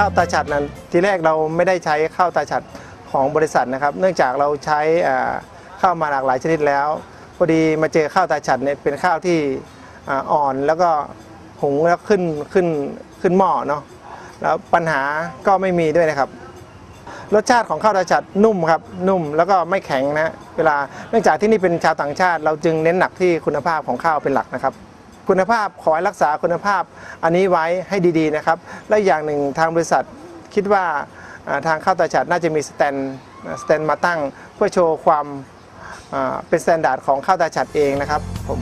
ข้าวตาฉัดนั้นทีแรกเราไม่ได้ใช้ข้าวตาฉัดของบริษัทนะครับ เนื่องจากเราใช้อ่าข้าวมาหลากหลายชนิดแล้วพอดีมาเจอข้าวตาฉัดเนี่ยเป็นข้าวที่อ่อ่อนแล้วก็หุงแล้วขึ้นขึ้นขึ้นหม้อเนาะแล้วปัญหาก็ไม่มีด้วยนะครับ รสชาติของข้าวตาฉัดนุ่มครับนุ่มแล้วก็ไม่แข็งนะเวลาเนื่องจากที่นี่เป็นชาวต่างชาติ เราจึงเน้นหนักที่คุณภาพของข้าวเป็นหลักนะครับ คุณภาพขอให้รักษาคุณภาพอันนี้ไว้ให้ดีๆนะครับ และอย่างหนึ่งทางบริษัทคิดว่าทางข้าวตาฉัดน่าจะมีสแตนสแตนมาตั้ง เพื่อโชว์ความเป็นสแตนดาร์ดของข้าวตาฉัดเองนะครับผม